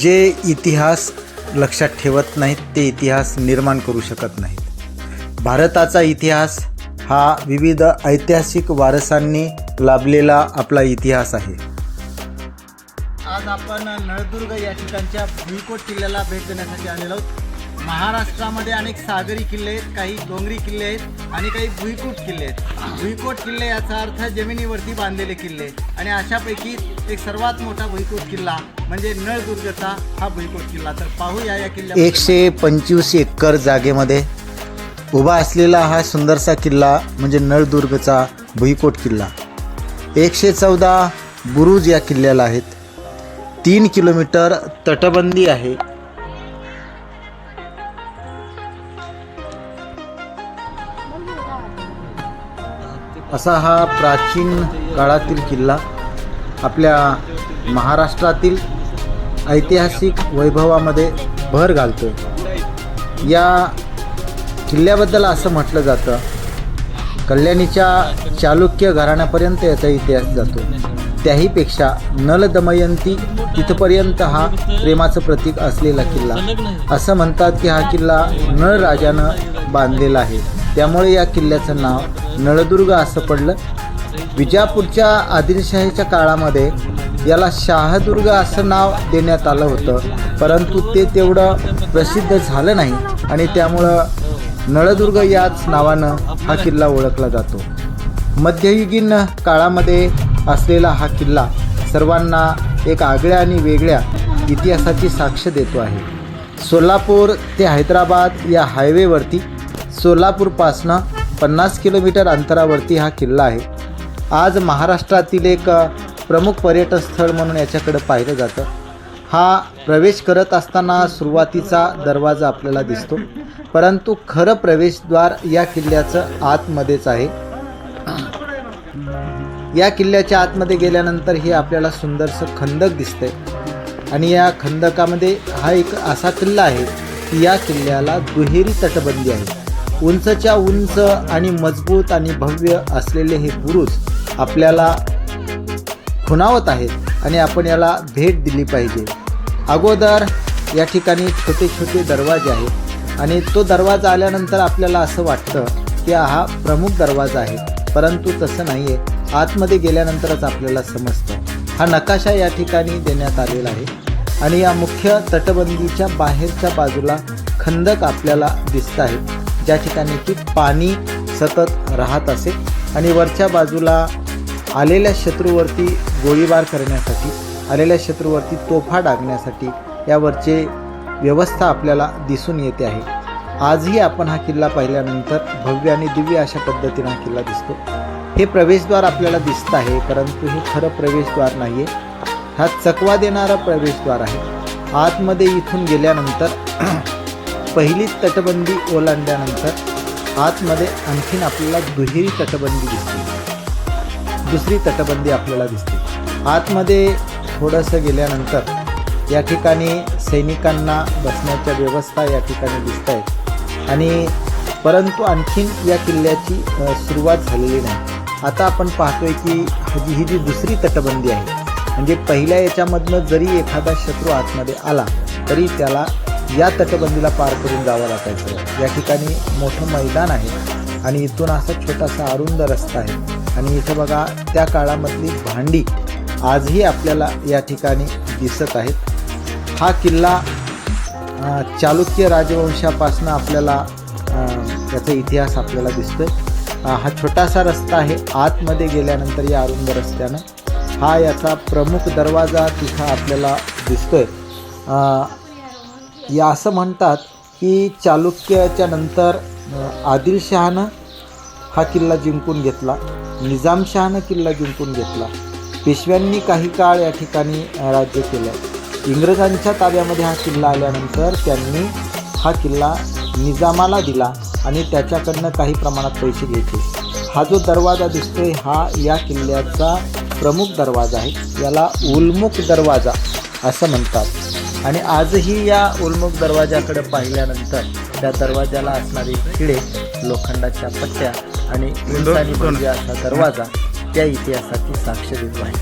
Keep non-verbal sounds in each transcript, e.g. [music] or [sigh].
जे इतिहास लक्षात ठेवत नाहीत ते इतिहास निर्माण करू शकत नाहीत. भारताचा इतिहास हा विविध ऐतिहासिक वारसांनी लाभलेला आपला इतिहास आहे. आज आपण नळदुर्ग या ठिकाणच्या भुईकोट किल्ल्याला भेट देण्यासाठी आलेलो आहोत. महाराष्ट्रामध्ये अनेक सागरी किल्ले आहेत काही डोंगरी किल्ले आहेत आणि काही भुईकोट किल्ले आहेत. भुईकोट किल्ले याचा अर्थ जमिनीवरती बांधलेले किल्ले. आणि अशापैकी एक सर्वात मोठा भुईकोट किल्ला म्हणजे नळदुर्गचा हा भुईकोट किल्ला. तर पाहूया या किल्ल्या एकशे पंचवीस एकर जागेमध्ये उभा असलेला हा सुंदरसा किल्ला म्हणजे नळदुर्गचा भुईकोट किल्ला. एकशे चौदा बुरुज या किल्ल्याला आहेत. तीन किलोमीटर तटबंदी आहे. असा हा प्राचीन काळातील किल्ला आपल्या महाराष्ट्रातील ऐतिहासिक वैभवामध्ये भर घालतो या किल्ल्याबद्दल असं म्हटलं जातं कल्याणीच्या चालुक्य घराण्यापर्यंत याचा इतिहास जातो. त्याहीपेक्षा नल दमयंती तिथपर्यंत हा प्रेमाचं प्रतीक असलेला किल्ला. असं म्हणतात की हा किल्ला नळ राजानं बांधलेला आहे. त्यामुळे या किल्ल्याचं नाव नळदुर्ग असं पडलं. विजापूरच्या आदिलशाहीच्या काळामध्ये याला शाहदुर्ग असं नाव देण्यात आलं होतं. परंतु ते तेवढं प्रसिद्ध झालं नाही आणि त्यामुळं नळदुर्ग याच नावानं हा किल्ला ओळखला जातो. मध्ययुगीन काळामध्ये असलेला हा किल्ला सर्वांना एक आगळ्या आणि वेगळ्या इतिहासाची साक्ष देतो आहे. सोलापूर ते हैदराबाद या हायवेवरती सोलापूरपासनं पन्नास किलोमीटर अंतरावरती हा किल्ला आहे. आज महाराष्ट्रातील एक प्रमुख पर्यटन स्थळ म्हणून याच्याकडे पाहिलं जातं. हा प्रवेश करत असताना सुरुवातीचा दरवाजा आपल्याला दिसतो. परंतु खरं प्रवेशद्वार या किल्ल्याचं आतमध्येच आहे. या किल्ल्याच्या आतमध्ये गेल्यानंतर हे आपल्याला सुंदरसं खंदक दिसतंय. आणि या खंदकामध्ये हा एक असा किल्ला आहे की या किल्ल्याला दुहेरी तटबंदी आहे उंचच्या उंच आणि मजबूत आणि भव्य असलेले हे बुरुज आपल्याला खुणावत आहेत आणि आपण याला भेट दिली पाहिजे. अगोदर या ठिकाणी छोटे छोटे दरवाजे आहेत आणि तो दरवाजा आल्यानंतर आपल्याला असं वाटतं की हा प्रमुख दरवाजा आहे. परंतु तसं नाही आहे आतमध्ये गेल्यानंतरच आपल्याला समजतं. हा नकाशा या ठिकाणी देण्यात आलेला आहे आणि या मुख्य तटबंदीच्या बाहेरच्या बाजूला खंदक आपल्याला दिसत आहे. ज्या ठिकाणी की पाणी सतत राहत असे आणि वरच्या बाजूला आलेल्या शत्रूवरती गोळीबार करण्यासाठी आलेल्या शत्रूवरती तोफा डागण्यासाठी यावरचे व्यवस्था आपल्याला दिसून येते आहे. आजही आपण हा किल्ला पाहिल्यानंतर भव्य आणि दिव्य अशा पद्धतीने हा किल्ला दिसतो. हे प्रवेशद्वार आपल्याला दिसत आहे परंतु हे खरं प्रवेशद्वार नाही आहे हा चकवा देणारा प्रवेशद्वार आहे. आतमध्ये इथून गेल्यानंतर [clears throat] पहिली तटबंदी ओलांडल्यानंतर आतमध्ये आणखीन आपल्याला दुहेरी तटबंदी दिसते. दुसरी तटबंदी आपल्याला दिसते. आतमध्ये थोडंसं गेल्यानंतर या ठिकाणी सैनिकांना बसण्याच्या व्यवस्था या ठिकाणी दिसत आहेत आणि परंतु आणखीन या किल्ल्याची सुरुवात झालेली नाही. आता आपण पाहतोय की ही ही जी दुसरी तटबंदी आहे म्हणजे पहिल्या याच्यामधनं जरी एखादा शत्रू आतमध्ये आला तरी त्याला या तटबंदीला पार करून जावं लागायचं. या ठिकाणी मोठं मैदान आहे आणि इथून असा छोटासा अरुंद रस्ता आहे. आणि इथं बघा त्या काळामधली भांडी आजही आपल्याला या ठिकाणी दिसत आहेत. हा किल्ला चालुक्य राजवंशापासून आपल्याला त्याचा याचा इतिहास आपल्याला दिसतोय. हा छोटासा रस्ता आहे. आतमध्ये गेल्यानंतर या अरुंद रस्त्यानं हा याचा प्रमुख दरवाजा तिथं आपल्याला दिसतोय. या असं म्हणतात की चालुक्याच्या नंतर आदिलशहानं हा किल्ला जिंकून घेतला. निजामशहानं किल्ला जिंकून घेतला. पेशव्यांनी काही काळ या ठिकाणी राज्य केलं. इंग्रजांच्या ताब्यामध्ये हा किल्ला आल्यानंतर त्यांनी हा किल्ला निजामाला दिला. आणि त्याच्याकडनं काही प्रमाणात पैसे घ्यायचे हा जो दरवाजा दिसतोय हा या किल्ल्याचा प्रमुख दरवाजा आहे. याला उलमुख दरवाजा असं म्हणतात. आणि आजही या उलमुख दरवाजाकडे पाहिल्यानंतर त्या दरवाजाला असणारे खिळे लोखंडाच्या पट्ट्या आणि म्हणजे असा दरवाजा त्या इतिहासाची साक्ष देतो आहे.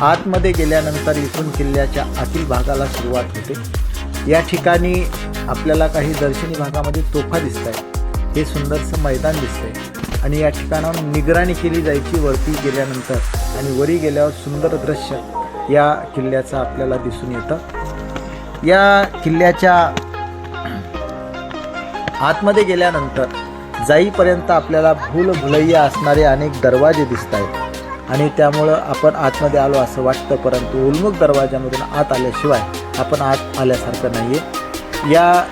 आतमध्ये गेल्यानंतर इथून किल्ल्याच्या आतील भागाला सुरुवात होते. या ठिकाणी आपल्याला काही दर्शनी भागामध्ये तोफा दिसत आहे हे सुंदरसं मैदान दिसतंय. आणि या ठिकाणावर निगराणी केली जायची वरती गेल्यानंतर आणि वरी गेल्यावर सुंदर दृश्य या किल्ल्याचं आपल्याला दिसून येतं. या किल्ल्याच्या आतमध्ये गेल्यानंतर जाईपर्यंत आपल्याला भूलभुलैया असणारे अनेक दरवाजे दिसत आहेत आणि त्यामुळं आपण आतमध्ये आलो असं वाटतं परंतु उल्मुख दरवाजामधून आत आल्याशिवाय आपण आत आल्यासारखं नाही आहे या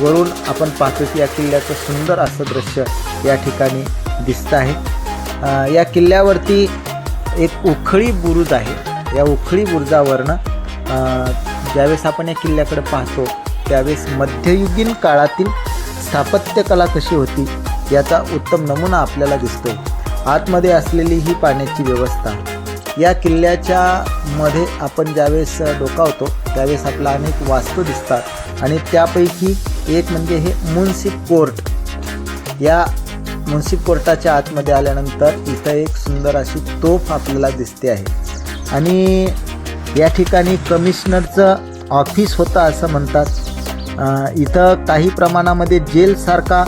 वरून आपण पाहतो की या किल्ल्याचं सुंदर असं दृश्य या ठिकाणी दिसतं आहे. या किल्ल्यावरती एक उखळी बुरुज आहे. या उखळी बुरुजावरनं ज्यावेळेस आपण या किल्ल्याकडे पाहतो त्यावेळेस मध्ययुगीन काळातील स्थापत्यकला कशी होती याचा उत्तम नमुना आपल्याला दिसतो आतमध्ये असलेली ही पाण्याची व्यवस्था. या किल्ल्याच्या मध्ये आपण ज्यावेळेस डोकावतो त्यावेळेस आपला अनेक वास्तू दिसतात. आणि त्यापैकी एक म्हणजे हे मुन्सिप कोर्ट. या मुन्सिप कोर्टाच्या आतमध्ये आल्यानंतर इथं एक सुंदर अशी तोफ आपल्याला दिसते आहे. आणि या ठिकाणी कमिशनरचं ऑफिस होतं असं म्हणतात. इथं काही प्रमाणामध्ये जेलसारखा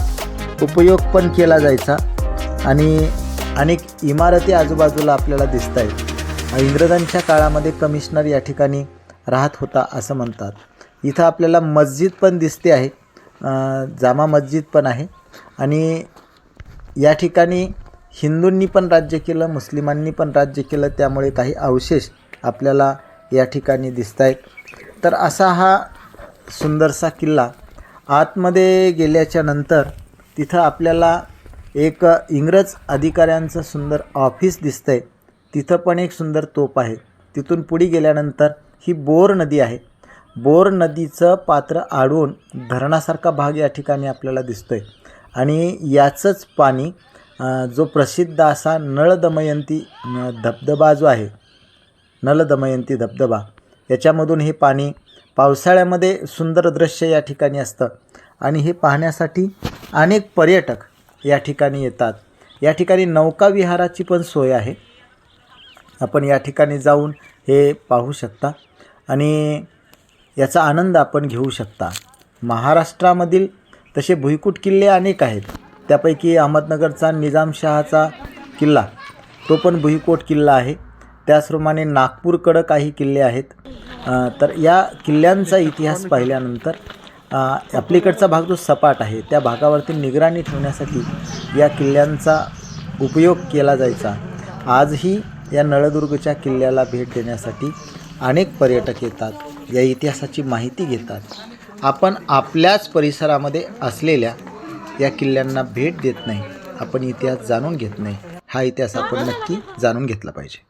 उपयोग पण केला जायचा. आणि अनेक इमारती आजूबाजूला आपल्याला दिसत आहेत इंग्रजांच्या काळामध्ये कमिशनर या ठिकाणी राहत होता असं म्हणतात. इथं आपल्याला मस्जिद पण दिसते आहे. जामा मस्जिद पण आहे. आणि या ठिकाणी हिंदूंनी पण राज्य केलं मुस्लिमांनी पण राज्य केलं त्यामुळे काही अवशेष आपल्याला या ठिकाणी दिसत आहेत तर असा हा सुंदरसा किल्ला आतमध्ये गेल्याच्यानंतर तिथं आपल्याला एक इंग्रज अधिकाऱ्यांचं सुंदर ऑफिस दिसतं आहे तिथं पण एक सुंदर तोप आहे. तिथून पुढे गेल्यानंतर ही बोर नदी आहे. बोर नदीचं पात्र आडून धरणासारखा भाग या ठिकाणी आपल्याला दिसतो आहे आणि याचंच पाणी जो प्रसिद्ध असा नळ दमयंती धबधबा जो आहे नळदमयंती धबधबा याच्यामधून हे पाणी पावसाळ्यामध्ये सुंदर दृश्य या ठिकाणी असतं. आणि हे पाहण्यासाठी अनेक पर्यटक या ठिकाणी येतात. या ठिकाणी नौकाविहाराची पण सोय आहे. आपण या ठिकाणी जाऊन हे पाहू शकता. आणि याचा आनंद आपण घेऊ शकता. महाराष्ट्रामधील तसे भुईकोट किल्ले अनेक आहेत. त्यापैकी अहमदनगरचा निजामशहाचा किल्ला तो पण भुईकोट किल्ला आहे. त्याचप्रमाणे नागपूरकडं काही किल्ले आहेत. तर या किल्ल्यांचा इतिहास पाहिल्यानंतर आपलीकडचा भाग जो सपाट आहे त्या भागावरती निगराणी ठेवण्यासाठी या किल्ल्यांचा उपयोग केला जायचा. आजही या नळदुर्गच्या किल्ल्याला भेट देण्यासाठी अनेक पर्यटक येतात. या इतिहासाची माहिती घेतात. आपण आपल्याच परिसरामध्ये असलेल्या या किल्ल्यांना भेट देत नाही. आपण इतिहास जाणून घेत नाही. हा इतिहास आपण नक्की जाणून घेतला पाहिजे.